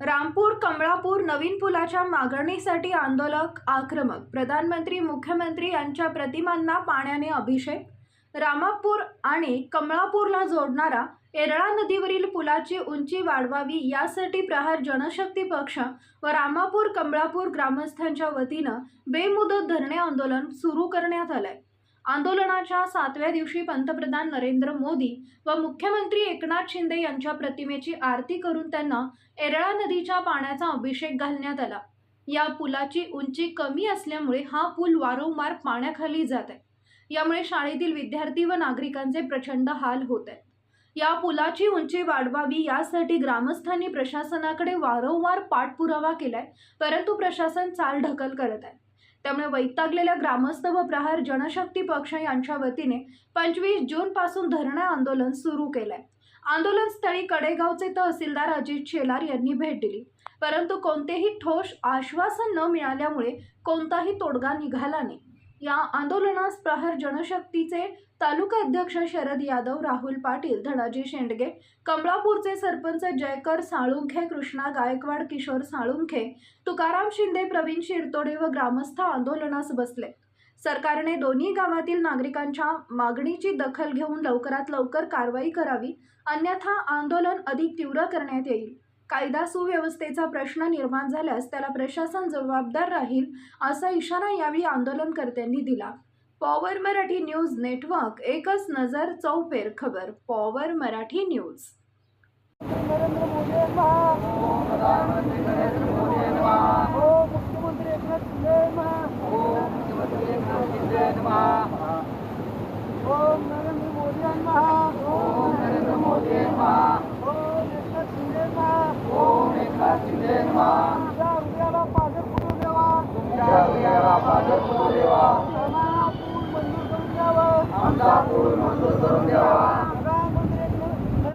रामपूर कमळापूर नवीन पुलाच्या मागणीसाठी आंदोलक आक्रमक प्रधानमंत्री मुख्यमंत्री यांच्या प्रतिमांना पाण्याने अभिषेक रामापूर आणि कमळापूरला जोडणारा एरळा नदीवरील पुलाची उंची वाढवावी यासाठी प्रहार जनशक्ती पक्ष व रामापूर कमळापूर ग्रामस्थांच्या वतीनं बेमुदत धरणे आंदोलन सुरू करण्यात आलंय. आंदोलनाच्या सातव्या दिवशी पंतप्रधान नरेंद्र मोदी व मुख्यमंत्री एकनाथ शिंदे यांच्या प्रतिमेची आरती करून त्यांना एरळा नदीच्या पाण्याचा अभिषेक घालण्यात आला. या पुलाची उंची कमी असल्यामुळे हा पूल वारंवार पाण्याखाली जात आहे. यामुळे शाळेतील विद्यार्थी व नागरिकांचे प्रचंड हाल होत आहेत. या पुलाची उंची वाढवावी यासाठी ग्रामस्थांनी प्रशासनाकडे वारंवार पाठपुरावा केलाय परंतु प्रशासन चाल ढकल करत आहे. त्यामुळे वैतागलेल्या ग्रामस्थ व प्रहार जनशक्ती पक्ष यांच्या वतीने पंचवीस जूनपासून धरणं आंदोलन सुरू केलंय. आहे आंदोलनस्थळी कडेगावचे तहसीलदार अजित शेलार यांनी भेट दिली. परंतु कोणतेही ठोस आश्वासन न मिळाल्यामुळे कोणताही तोडगा निघाला नाही. या आंदोलनास प्रहार जनशक्तीचे तालुका अध्यक्ष शरद यादव राहुल पाटील धनाजी शेंडगे कमळापूरचे सरपंच जयकर साळुंखे कृष्णा गायकवाड किशोर साळुंखे तुकाराम शिंदे प्रवीण शिरतोडे व ग्रामस्थ आंदोलनास बसले. सरकारने दोन्ही गावातील नागरिकांच्या मागणीची दखल घेऊन लवकरात लवकर कारवाई करावी अन्यथा आंदोलन अधिक तीव्र करण्यात येईल. कायदा सुव्यवस्थेचा प्रश्न निर्माण झाल्यास त्याला प्रशासन जबाबदार राहील असा इशारा यावेळी आंदोलनकर्त्यांनी दिला. पॉवर मराठी न्यूज नेटवर्क एकच नजर चौफेर खबर पॉवर मराठी न्यूज. नरेंद्र मोदी यांना. मुख्यमंत्री एकनाथ शिंदे यांना. Am dat unul tuturor